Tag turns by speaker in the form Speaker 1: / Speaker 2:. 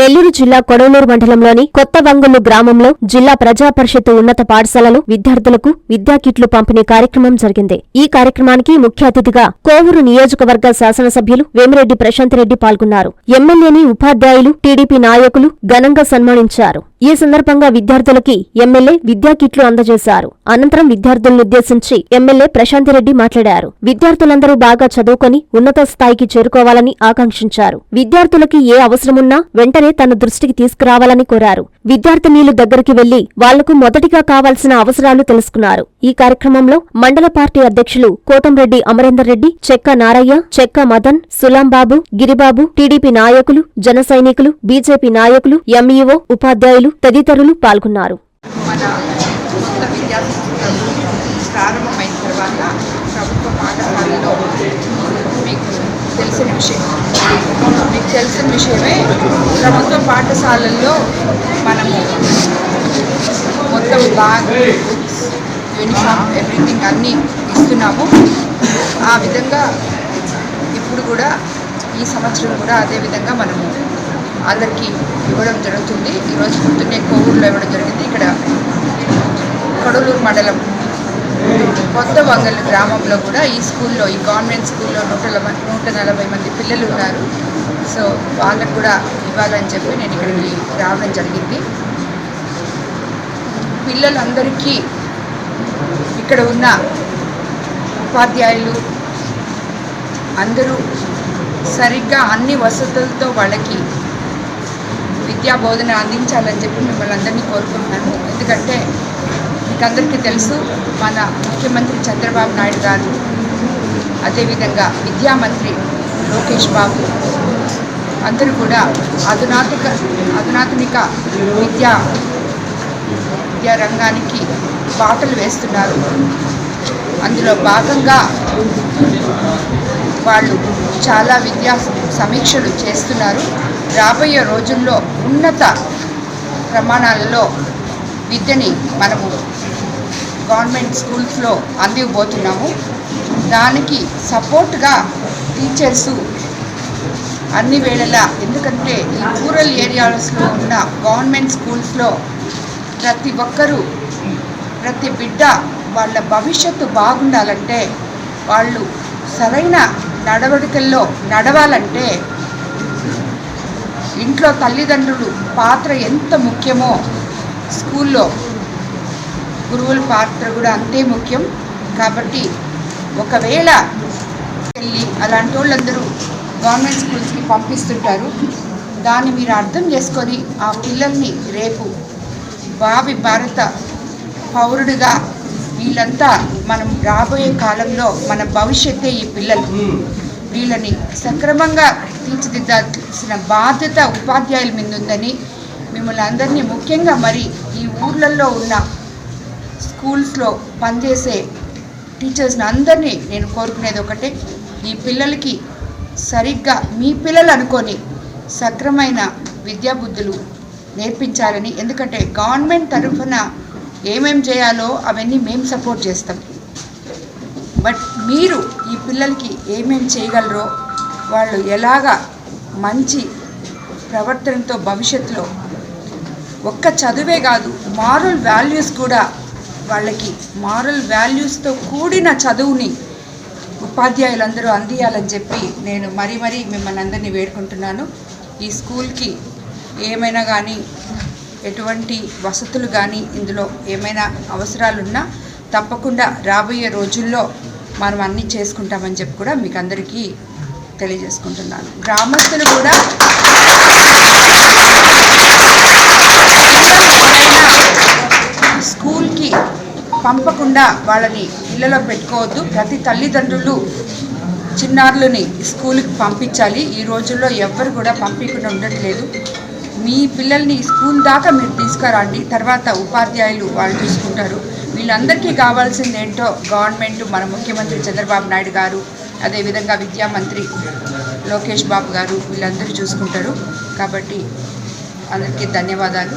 Speaker 1: నెల్లూరు జిల్లా కొడవలూరు మండలంలోని కొత్త వంగులు గ్రామంలో జిల్లా ప్రజా పరిషత్ ఉన్నత పాఠశాలలో విద్యార్థులకు విద్యా కిట్లు పంపిణీ కార్యక్రమం జరిగింది. ఈ కార్యక్రమానికి ముఖ్య అతిథిగా కోవూరు నియోజకవర్గ శాసనసభ్యులు వేమిరెడ్డి ప్రశాంత్ రెడ్డి పాల్గొన్నారు. ఎమ్మెల్యేని ఉపాధ్యాయులు టీడీపీ నాయకులు ఘనంగా సన్మానించారు. ఈ సందర్భంగా విద్యార్థులకి ఎమ్మెల్యే విద్యా కిట్లు అందజేశారు. అనంతరం విద్యార్థులనుద్దేశించి ఎమ్మెల్యే ప్రశాంతిరెడ్డి మాట్లాడారు. విద్యార్థులందరూ బాగా చదువుకొని ఉన్నత స్థాయికి చేరుకోవాలని ఆకాంక్షించారు. విద్యార్థులకి ఏ అవసరమున్నా వెంటనే తన దృష్టికి తీసుకురావాలని కోరారు. విద్యార్థినీలు దగ్గరికి వెళ్ళి వాళ్ళకు మొదటిగా కావాల్సిన అవసరాలు తెలుసుకున్నారు. ఈ కార్యక్రమంలో మండల పార్టీ అధ్యక్షులు కోటంరెడ్డి అమరేందర్ రెడ్డి చెక్క నారయ్య చెక్క మదన్ సులాంబాబు గిరిబాబు టీడీపీ నాయకులు జన సైనికులు బీజేపీ నాయకులు ఎంఈఓ ఉపాధ్యాయులు తదితరులు పాల్గొన్నారు.
Speaker 2: మన ప్రారంభమైన తర్వాత ప్రభుత్వ పాఠశాలలో మీకు తెలిసిన విషయం. మీకు తెలిసిన విషయమే ప్రభుత్వ పాఠశాలల్లో మనము మొత్తం బ్యాగ్ బుక్స్ యూనిఫామ్ ఎవ్రీథింగ్ అన్నీ ఇస్తున్నాము. ఆ విధంగా ఇప్పుడు కూడా ఈ సంవత్సరం కూడా అదే విధంగా మనము అందరికీ ఇవ్వడం జరుగుతుంది. ఈరోజు పొద్దున్నే కోవూరులో ఇవ్వడం జరిగింది. ఇక్కడ కడలూరు మండలం కొత్త వంగల్ గ్రామంలో కూడా ఈ స్కూల్లో ఈ గవర్నమెంట్ స్కూల్లో నూట నూట నలభై మంది పిల్లలు ఉన్నారు. సో వాళ్ళకు కూడా ఇవ్వాలని చెప్పి నేను ఇక్కడికి రావడం జరిగింది. పిల్లలందరికీ ఇక్కడ ఉన్న ఉపాధ్యాయులు అందరూ సరిగ్గా అన్ని వసతులతో వాళ్ళకి విద్యా బోధన అందించాలని చెప్పి మిమ్మల్ని అందరినీ కోరుకుంటున్నాను. ఎందుకంటే మీకందరికీ తెలుసు మన ముఖ్యమంత్రి చంద్రబాబు నాయుడు గారు అదేవిధంగా విద్యామంత్రి లోకేష్ బాబు అందరూ కూడా అధునాతిక అధునాతనిక విద్యా విద్యా రంగానికి బాటలు వేస్తున్నారు. అందులో భాగంగా వాళ్ళు చాలా విద్యా సమీక్షలు చేస్తున్నారు. రాబోయే రోజుల్లో ఉన్నత ప్రమాణాలలో విద్యని మనము గవర్నమెంట్ స్కూల్స్లో అందివ్వబోతున్నాము. దానికి సపోర్ట్గా టీచర్సు అన్ని వేళలా ఎందుకంటే ఈ రూరల్ ఏరియాస్లో ఉన్న గవర్నమెంట్ స్కూల్స్లో ప్రతి ఒక్కరూ ప్రతి బిడ్డ వాళ్ళ భవిష్యత్తు బాగుండాలంటే వాళ్ళు సరైన నడవడికల్లో నడవాలంటే ఇంట్లో తల్లిదండ్రులు పాత్ర ఎంత ముఖ్యమో స్కూల్లో గురువుల పాత్ర కూడా అంతే ముఖ్యం. కాబట్టి ఒకవేళ వెళ్ళి అలాంటి వాళ్ళందరూ గవర్నమెంట్ స్కూల్స్కి పంపిస్తుంటారు. దాన్ని మీరు అర్థం చేసుకొని ఆ పిల్లల్ని రేపు భావి భారత పౌరుడిగా వీళ్ళంతా మనం రాబోయే కాలంలో మన భవిష్యత్తే ఈ పిల్లలు. వీళ్ళని సక్రమంగా తీర్చిదిద్దాల్సిన బాధ్యత ఉపాధ్యాయుల మీద ఉందని మిమ్మల్ని అందరినీ ముఖ్యంగా మరి ఈ ఊర్లలో ఉన్న స్కూల్స్లో పనిచేసే టీచర్స్ని అందరినీ నేను కోరుకునేది ఒకటే. ఈ పిల్లలకి సరిగ్గా మీ పిల్లలు అనుకొని సక్రమైన విద్యాబుద్ధులు నేర్పించాలని ఎందుకంటే గవర్నమెంట్ తరఫున ఏమేం చేయాలో అవన్నీ మేము సపోర్ట్ చేస్తాం. బట్ మీరు ఈ పిల్లలకి ఏమేమి చేయగలరో వాళ్ళు ఎలాగా మంచి ప్రవర్తనతో భవిష్యత్తులో ఒక్క చదువే కాదు మారల్ వాల్యూస్ కూడా వాళ్ళకి మారల్ వాల్యూస్తో కూడిన చదువుని ఉపాధ్యాయులందరూ అందియాలని చెప్పి నేను మరీ మరీ మిమ్మల్ని అందరినీ వేడుకుంటున్నాను. ఈ స్కూల్కి ఏమైనా కానీ ఎటువంటి వసతులు కానీ ఇందులో ఏమైనా అవసరాలున్నా తప్పకుండా రాబోయే రోజుల్లో మనం అన్నీ చేసుకుంటామని చెప్పి కూడా మీకు అందరికీ తెలియజేసుకుంటున్నాను. గ్రామస్తులు కూడా స్కూల్కి పంపకుండా వాళ్ళని ఇళ్ళలో పెట్టుకోవద్దు. ప్రతి తల్లిదండ్రులు చిన్నారులని స్కూల్కి పంపించాలి. ఈ రోజుల్లో ఎవ్వరు కూడా పంపించకుండా ఉండట్లేదు. మీ పిల్లల్ని స్కూల్ దాకా మీరు తీసుకురండి. తర్వాత ఉపాధ్యాయులు వాళ్ళు చూసుకుంటారు. వీళ్ళందరికీ కావాల్సింది ఏంటో గవర్నమెంట్ మన ముఖ్యమంత్రి చంద్రబాబు నాయుడు గారు అదేవిధంగా విద్యామంత్రి లోకేష్ బాబు గారు వీళ్ళందరూ చూసుకుంటారు. కాబట్టి అందరికీ ధన్యవాదాలు.